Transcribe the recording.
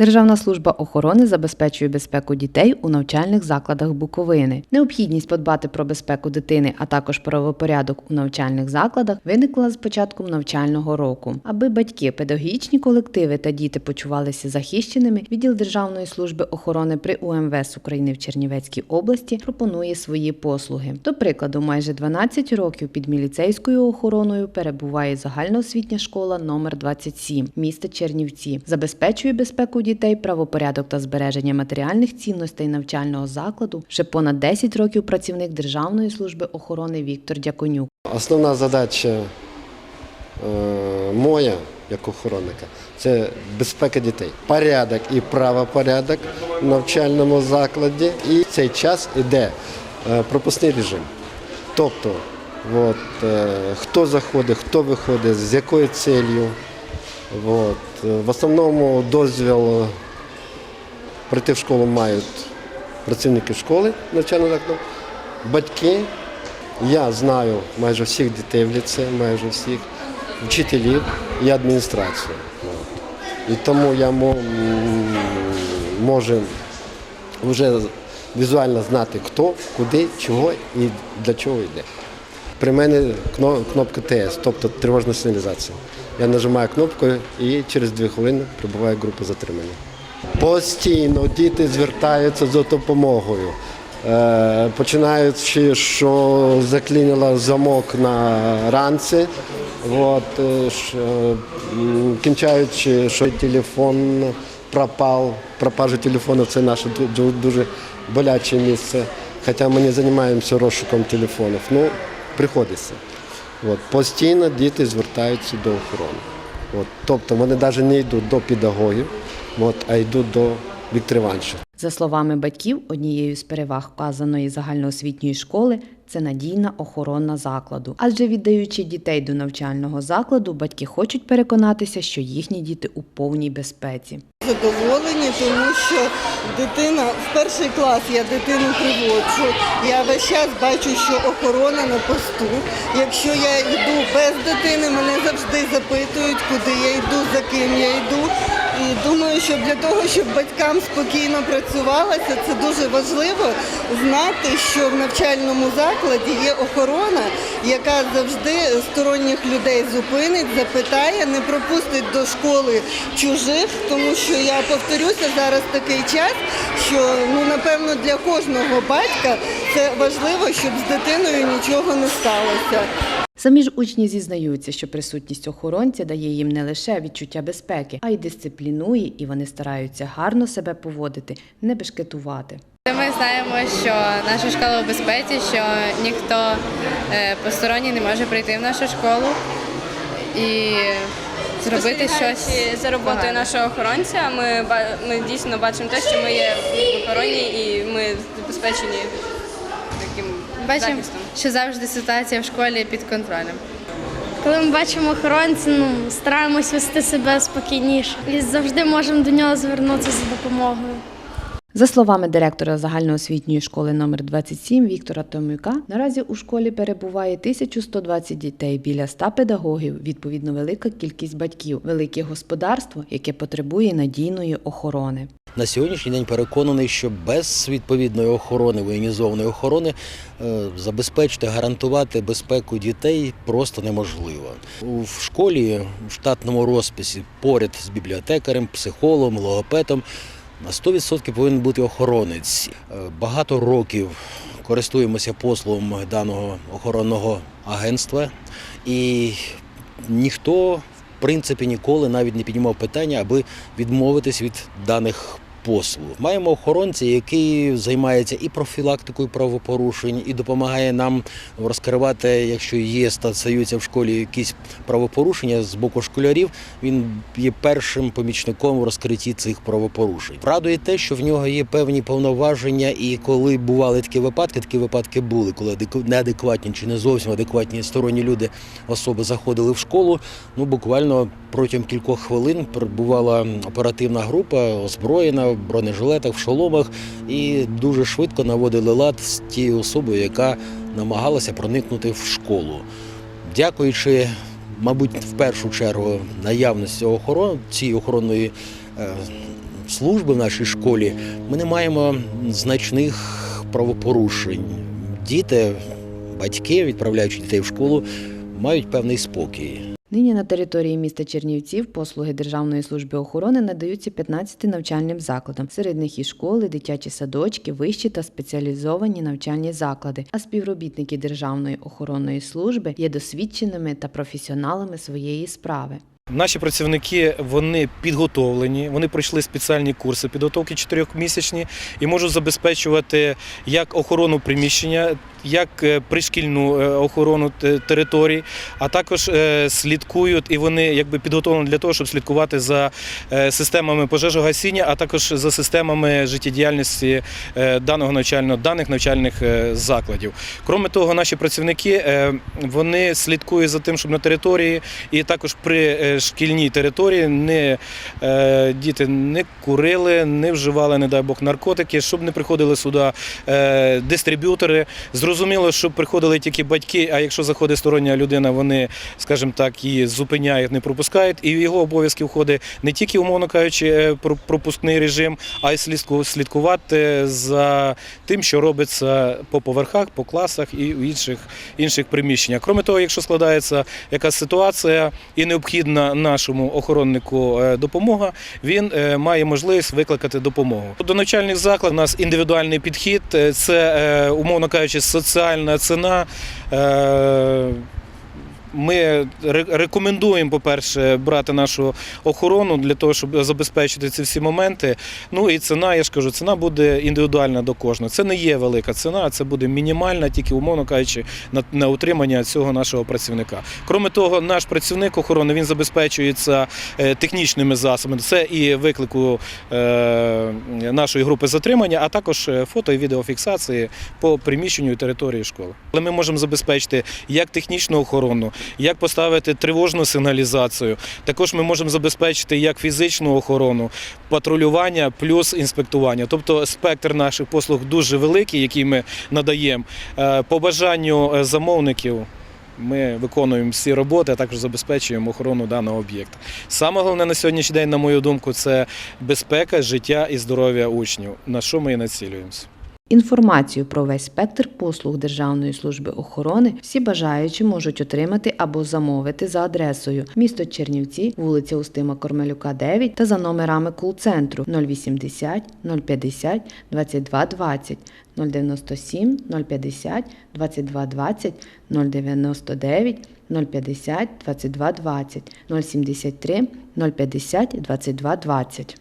Державна служба охорони забезпечує безпеку дітей у навчальних закладах Буковини. Необхідність подбати про безпеку дитини, а також правопорядок у навчальних закладах виникла з початком навчального року. Аби батьки, педагогічні колективи та діти почувалися захищеними, відділ Державної служби охорони при УМВС України в Чернівецькій області пропонує свої послуги. До прикладу, майже 12 років під міліцейською охороною перебуває загальноосвітня школа номер 27 міста Чернівці. Забезпечує безпеку дітей, правопорядок та збереження матеріальних цінностей навчального закладу. Вже понад 10 років працівник Державної служби охорони Віктор Дяконюк. Основна задача е, моя як охоронника це безпека дітей, порядок і правопорядок в навчальному закладі. І в цей час іде е, пропускний режим. Тобто, от, е, хто заходить, хто виходить, з якою целью. От. е, В основному дозвіл прийти в школу мають працівники школи навчального закладу, батьки. Я знаю майже всіх дітей в ліце, майже всіх вчителів і адміністрацію. І тому я можу вже візуально знати, хто, куди, чого і для чого йде. При мене кнопка ТС, тобто тривожна сигналізація. Я нажимаю кнопку і через дві хвилини прибуває група затримання. Постійно діти звертаються за допомогою. Е, Починаючи, що заклинило замок на ранці, от, е, кінчаючи, що телефон пропав. Пропажа телефону це наше ду- ду- дуже боляче місце. Хоча ми не займаємося розшуком телефонів. Ну, приходиться. От, постійно діти звертаються до охорони. От, тобто вони навіть не йдуть до педагогів, от, а йдуть до Віктора Івановича. За словами батьків, однією з переваг вказаної загальноосвітньої школи це надійна охорона закладу. Адже віддаючи дітей до навчального закладу, батьки хочуть переконатися, що їхні діти у повній безпеці. Задоволені, тому що дитина в перший клас я дитину приводжу. Я весь час бачу, що охорона на посту. Якщо я йду без дитини, мене завжди запитують, куди я йду, за ким я йду. І думаю, що для того, щоб батькам спокійно працювалося, це дуже важливо знати, що в навчальному закладі є охорона, яка завжди сторонніх людей зупинить, запитає, не пропустить до школи чужих, тому що я повторюся зараз такий час, що ну напевно для кожного батька це важливо, щоб з дитиною нічого не сталося. Самі ж учні зізнаються, що присутність охоронця дає їм не лише відчуття безпеки, а й дисциплінує, і вони стараються гарно себе поводити, не бешкетувати. Ми знаємо, що наша школа у безпеці, що ніхто е, посторонній не може прийти в нашу школу і зробити щось. За роботою погане. нашого охоронця. Ми ми дійсно бачимо те, що ми є в охороні і ми забезпечені Бачимо, захистом. що завжди ситуація в школі під контролем. Коли ми бачимо охоронця, ну, стараємось вести себе спокійніше і завжди можемо до нього звернутися за допомогою. За словами директора загальноосвітньої школи номер 27 Віктора Томюка, наразі у школі перебуває 1120 дітей, біля 100 педагогів, відповідно велика кількість батьків, велике господарство, яке потребує надійної охорони. На сьогоднішній день переконаний, що без відповідної охорони, воєнізованої охорони, е, забезпечити, гарантувати безпеку дітей просто неможливо. В школі в штатному розписі поряд з бібліотекарем, психологом, логопедом на 100% повинен бути охоронець. Е, Багато років користуємося послугом даного охоронного агентства, і ніхто принципі ніколи навіть не піднімав питання, аби відмовитись від даних послуг. Маємо охоронця, який займається і профілактикою правопорушень, і допомагає нам розкривати, якщо є стаються в школі якісь правопорушення з боку школярів. Він є першим помічником у розкритті цих правопорушень. Радує те, що в нього є певні повноваження, і коли бували такі випадки, такі випадки були, коли неадекватні чи не зовсім адекватні сторонні люди особи заходили в школу. Ну буквально протягом кількох хвилин прибувала оперативна група, озброєна в бронежилетах, в шоломах, і дуже швидко наводили лад з тією особою, яка намагалася проникнути в школу. Дякуючи, мабуть, в першу чергу наявності охорон, цієї охоронної е, служби в нашій школі ми не маємо значних правопорушень. Діти, батьки, відправляючи дітей в школу, мають певний спокій. Нині на території міста Чернівців послуги Державної служби охорони надаються 15 навчальним закладам. Серед них і школи, дитячі садочки, вищі та спеціалізовані навчальні заклади. А співробітники Державної охоронної служби є досвідченими та професіоналами своєї справи. Наші працівники вони підготовлені, вони пройшли спеціальні курси підготовки чотирьохмісячні і можуть забезпечувати як охорону приміщення, як е, пришкільну е, охорону те- територій, а також е, слідкують і вони якби підготовлені для того, щоб слідкувати за системами пожежогасіння, а також за системами життєдіяльності даного навчального даних навчальних закладів. Кроме того, наші працівники вони слідкують за тим, щоб на території і також при шкільній території не діти не курили, не вживали, не дай Бог, наркотики, щоб не приходили сюди дистриб'ютори. Зрозуміло, щоб приходили тільки батьки. А якщо заходить стороння людина, вони, скажімо так, її зупиняють, не пропускають. І в його обов'язки входить не тільки, умовно кажучи, е, про- пропускний режим, а й слідку- слідкувати за тим, що робиться по поверхах, по класах і в інших інших приміщеннях. Кроме того, якщо складається якась ситуація і необхідна нашому охороннику е, допомога, він е, має можливість викликати допомогу. До навчальних закладів у нас індивідуальний підхід, це, умовно кажучи, соціальна ціна. Ми ре- рекомендуємо, по-перше, брати нашу охорону для того, щоб забезпечити ці всі моменти. Ну і ціна, я ж кажу, ціна буде індивідуальна до кожного. Це не є велика ціна, це буде мінімальна, тільки умовно кажучи, на, на утримання цього нашого працівника. Кроме того, наш працівник охорони він забезпечується е, технічними засобами. Це і виклику е, нашої групи затримання, а також е, фото і відеофіксації по приміщенню і території школи. Але ми можемо забезпечити як технічну охорону, як поставити тривожну сигналізацію. Також ми можемо забезпечити як фізичну охорону, патрулювання плюс інспектування. Тобто спектр наших послуг дуже великий, який ми надаємо. Е, По бажанню е, замовників. Ми виконуємо всі роботи, а також забезпечуємо охорону даного об'єкта. Саме головне на сьогоднішній день, на мою думку, це безпека, життя і здоров'я учнів. На що ми і націлюємося. Інформацію про весь спектр послуг Державної служби охорони всі бажаючі можуть отримати або замовити за адресою місто Чернівці, вулиця Устима Кормелюка, 9 та за номерами кул-центру 080 050 22 20 097 050 22 20 099 050 22 20 073 050 22 20.